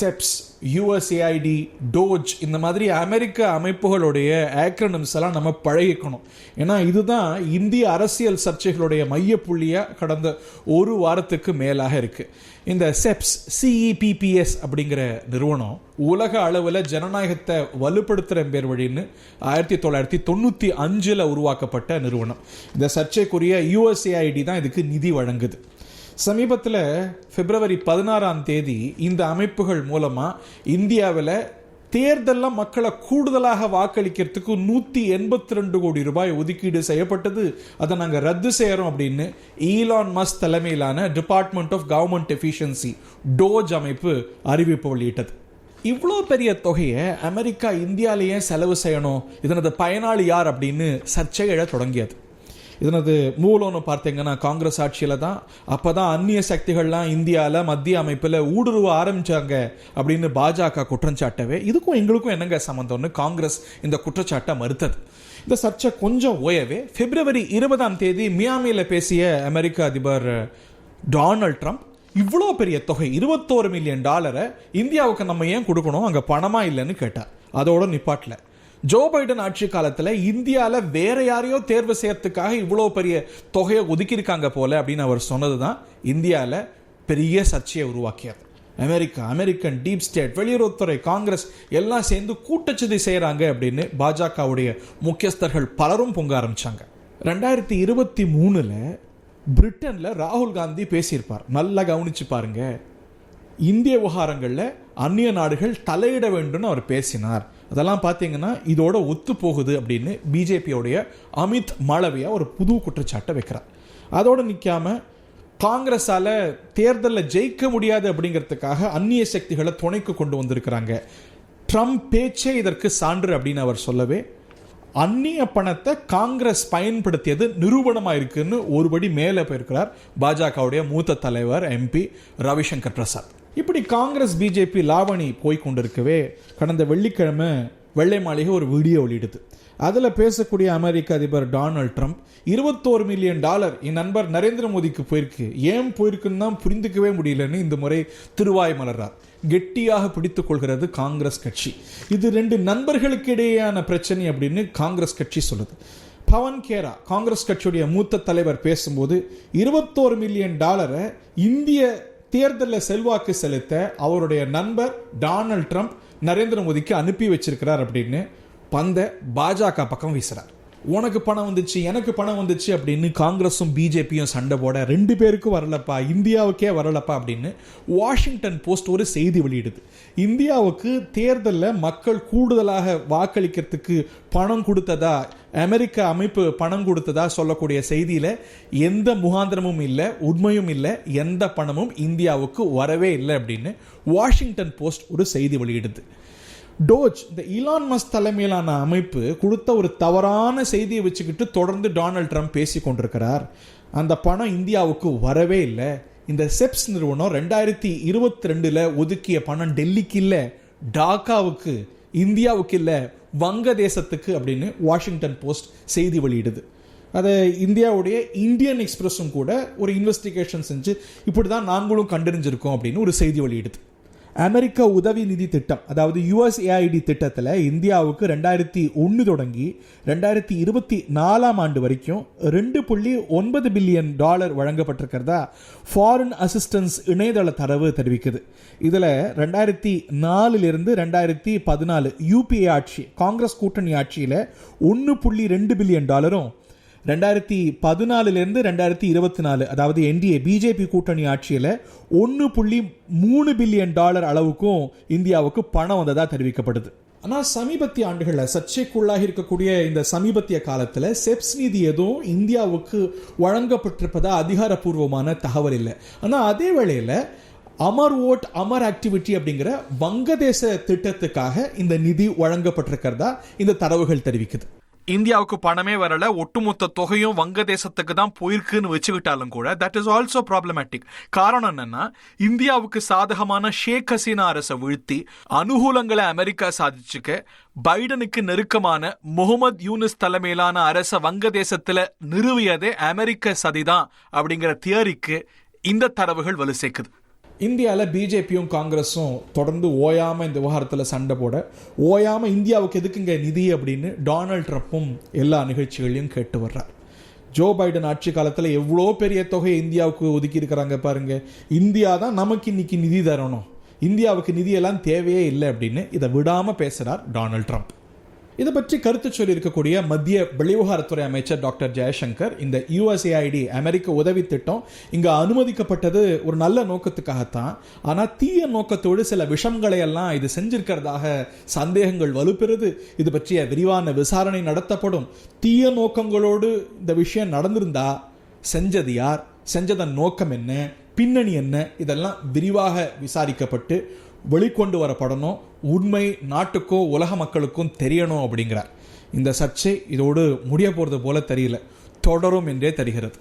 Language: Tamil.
செப்ஸ் யூஎஸ்ஏஐடி டோஜ் இந்த மாதிரி அமெரிக்க அமைப்புகளுடைய ஆக்ரனம்ஸ் எல்லாம் நம்ம பழகிக்கணும். ஏன்னா இதுதான் இந்திய அரசியல் சர்ச்சைகளுடைய மையப்புள்ளியாக கடந்த ஒரு வாரத்துக்கு மேலாக இருக்குது இந்த செப்ஸ் சிஇபிபிஎஸ் அப்படிங்கிற நிறுவனம் உலக அளவில் ஜனநாயகத்தை வலுப்படுத்துகிற பேர் வழின்னு ஆயிரத்தி தொள்ளாயிரத்தி தொண்ணூற்றி அஞ்சில் உருவாக்கப்பட்ட நிறுவனம். இந்த சர்ச்சைக்குரிய யூஎஸ்ஏஐடி தான் இதுக்கு நிதி வழங்குது. சமீபத்தில் பிப்ரவரி பதினாறாம் தேதி இந்த அமைப்புகள் மூலமாக இந்தியாவில் தேர்தலில் மக்களை கூடுதலாக வாக்களிக்கிறதுக்கு நூற்றி எண்பத்தி ரெண்டு கோடி ரூபாய் ஒதுக்கீடு செய்யப்பட்டது. அதை நாங்கள் ரத்து செய்கிறோம் அப்படின்னு ஈலான் மஸ் தலைமையிலான Department of Government Efficiency DOGE அமைப்பு அறிவிப்பு வெளியிட்டது. இவ்வளோ பெரிய தொகையை அமெரிக்கா இந்தியாலேயே செலவு செய்யணும். இதனது பயனாளி யார் அப்படின்னு சர்ச்சை எழ தொடங்கியது. இதனது மூலம்னு பார்த்தீங்கன்னா காங்கிரஸ் ஆட்சியில் தான் அப்போ தான் அந்நிய சக்திகள்லாம் இந்தியாவில் மத்திய அமைப்பில் ஊடுருவ ஆரம்பித்தாங்க அப்படின்னு பாஜக குற்றஞ்சாட்டவே இதுக்கும் எங்களுக்கும் என்னங்க சம்மந்தம்னு காங்கிரஸ் இந்த குற்றச்சாட்டை மறுத்தது. இந்த சர்ச்சை கொஞ்சம் ஓயவே பிப்ரவரி இருபதாம் தேதி மியாமியில் பேசிய அமெரிக்க அதிபர் டொனால்ட் ட்ரம்ப் இவ்வளோ பெரிய தொகை இருபத்தோரு மில்லியன் டாலரை இந்தியாவுக்கு நம்ம ஏன் கொடுக்கணும்? அங்கே பணமா இல்லைன்னு கேட்டார். அதோட நிப்பாட்டில். ஜோ பைடன் ஆட்சி காலத்தில் இந்தியாவில் வேற யாரையோ தேர்வு செய்யறதுக்காக இவ்வளோ பெரிய தொகையை ஒதுக்கியிருக்காங்க போல அப்படின்னு அவர் சொன்னது தான் இந்தியாவில் பெரிய சர்ச்சையை உருவாக்கியது. அமெரிக்கா அமெரிக்கன் டீப் ஸ்டேட் வெளியுறவுத்துறை காங்கிரஸ் எல்லாம் சேர்ந்து கூட்டச்சதி செய்கிறாங்க அப்படின்னு பாஜகவுடைய முக்கியஸ்தர்கள் பலரும் பொங்க ஆரம்பித்தாங்க ரெண்டாயிரத்தி இருபத்தி மூணில் பிரிட்டனில் ராகுல் காந்தி பேசியிருப்பார். நல்லா கவனிச்சு பாருங்க. இந்திய விவகாரங்களில் அந்நிய நாடுகள் தலையிட வேண்டும்னு அவர் பேசினார். அதெல்லாம் பார்த்தீங்கன்னா இதோட ஒத்து போகுது அப்படின்னு பிஜேபியோடைய அமித் மாளவியா ஒரு புது குற்றச்சாட்டை வைக்கிறார். அதோடு நிற்காம காங்கிரஸால தேர்தலில் ஜெயிக்க முடியாது அப்படிங்கிறதுக்காக அந்நிய சக்திகளை துணைக்கு கொண்டு வந்திருக்கிறாங்க. ட்ரம்ப் பேச்சே இதற்கு சான்று அப்படின்னு அவர் சொல்லவே அந்நிய பணத்தை காங்கிரஸ் பயன்படுத்தியது நிரூபணமாக இருக்குன்னு ஒருபடி மேலே போயிருக்கிறார் பாஜகவுடைய மூத்த தலைவர் எம்பி ரவிசங்கர் பிரசாத். இப்படி காங்கிரஸ் பிஜேபி லாவணி போய் கொண்டிருக்கவே கடந்த வெள்ளிக்கிழமை வெள்ளை மாளிகை ஒரு வீடியோ வெளியிடுது. அதில் பேசக்கூடிய அமெரிக்க அதிபர் டொனால்ட் ட்ரம்ப் இருபத்தோரு மில்லியன் டாலர் என் நண்பர் நரேந்திர மோடிக்கு போயிருக்கு. ஏன் போயிருக்குன்னு தான் புரிந்துக்கவே முடியலன்னு இந்த முறை திருவாய் மலர்றார். கெட்டியாக பிடித்துக் கொள்கிறது காங்கிரஸ் கட்சி. இது ரெண்டு நண்பர்களுக்கு இடையேயான பிரச்சனை அப்படின்னு காங்கிரஸ் கட்சி சொல்லுது. பவன் கேரா காங்கிரஸ் கட்சியுடைய மூத்த தலைவர் பேசும்போது இருபத்தோரு மில்லியன் டாலரை இந்திய தேர்தலில் செல்வாக்கு செலுத்த அவருடைய நண்பர் டொனால்ட் ட்ரம்ப் நரேந்திர மோடிக்கு அனுப்பி வச்சிருக்கிறார் அப்படின்னு பந்தை பாஜக பக்கம் வீசுறார். உனக்கு பணம் வந்துச்சு எனக்கு பணம் வந்துச்சு அப்படின்னு காங்கிரஸும் பிஜேபியும் சண்டை போட ரெண்டு பேருக்கும் வரலப்பா இந்தியாவுக்கே வரலப்பா அப்படின்னு வாஷிங்டன் போஸ்ட் ஒரு செய்தி வெளியிடுது. இந்தியாவுக்கு தேர்தலில் மக்கள் கூடுதலாக வாக்களிக்கிறதுக்கு பணம் கொடுத்ததா அமெரிக்க அமைப்பு பணம் கொடுத்ததா சொல்லக்கூடிய செய்தியில் எந்த முகாந்திரமும் இல்லை உண்மையும் இல்லை எந்த பணமும் இந்தியாவுக்கு வரவே இல்லை அப்படின்னு வாஷிங்டன் போஸ்ட் ஒரு செய்தி வெளியிடுது. டோஜ் இந்த இலான் மஸ் தலைமையிலான அமைப்பு கொடுத்த ஒரு தவறான செய்தியை வச்சுக்கிட்டு தொடர்ந்து டொனால்ட் ட்ரம்ப் பேசி கொண்டிருக்கிறார். அந்த பணம் இந்தியாவுக்கு வரவே இல்லை. இந்த செப்ஸ் நிறுவனம் ரெண்டாயிரத்தி இருபத்தி ரெண்டில் ஒதுக்கிய பணம் டெல்லிக்கு இல்லை டாக்காவுக்கு இந்தியாவுக்கு இல்லை வங்கதேசத்துக்கு அப்படின்னு வாஷிங்டன் போஸ்ட் செய்தி வெளியிடுது. அதை இந்தியாவுடைய இந்தியன் எக்ஸ்பிரஸும் கூட ஒரு இன்வெஸ்டிகேஷன் செஞ்சு இப்படி தான் நாங்களும் கண்டறிஞ்சிருக்கோம் அப்படின்னு ஒரு செய்தி வெளியிடுது. அமெரிக்க உதவி நிதி திட்டம் அதாவது யுஎஸ்ஏஐடி திட்டத்தில் இந்தியாவுக்கு ரெண்டாயிரத்தி ஒன்று தொடங்கி ரெண்டாயிரத்தி இருபத்தி நாலாம் ஆண்டு வரைக்கும் ரெண்டு புள்ளி ஒன்பது பில்லியன் டாலர் வழங்கப்பட்டிருக்கிறதா ஃபாரின் அசிஸ்டன்ஸ் இணையதள தரவு தெரிவிக்குது. இதில் ரெண்டாயிரத்தி நாலுலேருந்து ரெண்டாயிரத்தி பதினாலு யூபிஏ ஆட்சி காங்கிரஸ் கூட்டணி ஆட்சியில் ஒன்று புள்ளி ரெண்டு பில்லியன் டாலரும் ரெண்டாயிரத்தி பதினாலுலேருந்து ரெண்டாயிரத்தி இருபத்தி நாலு அதாவது என்டிஏ பிஜேபி கூட்டணி ஆட்சியில் ஒன்று புள்ளி மூணு பில்லியன் டாலர் அளவுக்கும் இந்தியாவுக்கு பணம் வந்ததாக தெரிவிக்கப்படுது ஆனால் சமீபத்திய ஆண்டுகளில் சர்ச்சைக்குள்ளாக இருக்கக்கூடிய இந்த சமீபத்திய காலத்தில் செப்ஸ் நிதி எதுவும் இந்தியாவுக்கு வழங்கப்பட்டிருப்பதா அதிகாரப்பூர்வமான தகவல் இல்லை. ஆனால் அதே வேளையில் அமர் ஓட் அமர் ஆக்டிவிட்டி அப்படிங்கிற வங்கதேச திட்டத்துக்காக இந்த நிதி வழங்கப்பட்டிருக்கிறதா இந்த தரவுகள் தெரிவிக்குது. இந்தியாவுக்கு பணமே வரல ஒட்டுமொத்த தொகையும் வங்கதேசத்துக்கு தான் போயிருக்குன்னு வச்சுக்கிட்டாலும் கூட தட் இஸ் ஆல்சோ ப்ராப்ளமேட்டிக் காரணம் என்னன்னா இந்தியாவுக்கு சாதகமான ஷேக் ஹசீனா அரசை வீழ்த்தி அனுகூலங்களை அமெரிக்கா சாதிச்சுக்க பைடனுக்கு நெருக்கமான முகமது யூனிஸ் தலைமையிலான அரசை வங்கதேசத்துல நிறுவியதே அமெரிக்க சதிதான் அப்படிங்கிற தியரிக்கு இந்த தரவுகள் வலு சேர்க்குது. இந்தியாவில் பிஜேபியும் காங்கிரஸும் தொடர்ந்து ஓயாமல் இந்த விவகாரத்தில் சண்டை போட ஓயாமல் இந்தியாவுக்கு எதுக்குங்க நிதி அப்படின்னு டொனால்ட் ட்ரம்ப்பும் எல்லா நிகழ்ச்சிகளையும் கேட்டு வர்றார். ஜோ பைடன் ஆட்சி காலத்தில் எவ்வளோ பெரிய தொகையை இந்தியாவுக்கு ஒதுக்கி இருக்கிறாங்க பாருங்க. இந்தியா தான் நமக்கு இன்னைக்கு நிதி தரணும். இந்தியாவுக்கு நிதியெல்லாம் தேவையே இல்லை அப்படின்னு இதை விடாமல் பேசுகிறார் டொனால்ட் ட்ரம்ப். இதை பற்றி கருத்து சொல்லியிருக்கக்கூடிய மத்திய வெளிவிவகாரத்துறை அமைச்சர் டாக்டர் ஜெயசங்கர் இந்த யுஎஸ்ஏஐடி அமெரிக்க உதவி திட்டம் இங்க அனுமதிக்கப்பட்டது ஒரு நல்ல நோக்கத்துக்காகத்தான். ஆனா தீய நோக்கத்தோடு சில விஷங்களை எல்லாம் இது செஞ்சிருக்கிறதாக சந்தேகங்கள் வலுப்பெறுது. இது பற்றிய விரிவான விசாரணை நடத்தப்படும். தீய நோக்கங்களோடு இந்த விஷயம் நடந்திருந்தா செஞ்சது யார்? செஞ்சதன் நோக்கம் என்ன? பின்னணி என்ன? இதெல்லாம் விரிவாக விசாரிக்கப்பட்டு வெளிக்கொண்டு வரப்படணும் உண்மை நாட்டுக்கோ உலக மக்களுக்கும் தெரியணும் அப்படிங்கிறார். இந்த சர்ச்சை இதோடு முடிய போகிறது போல தெரியல. தொடரும் என்றே தெரிகிறது.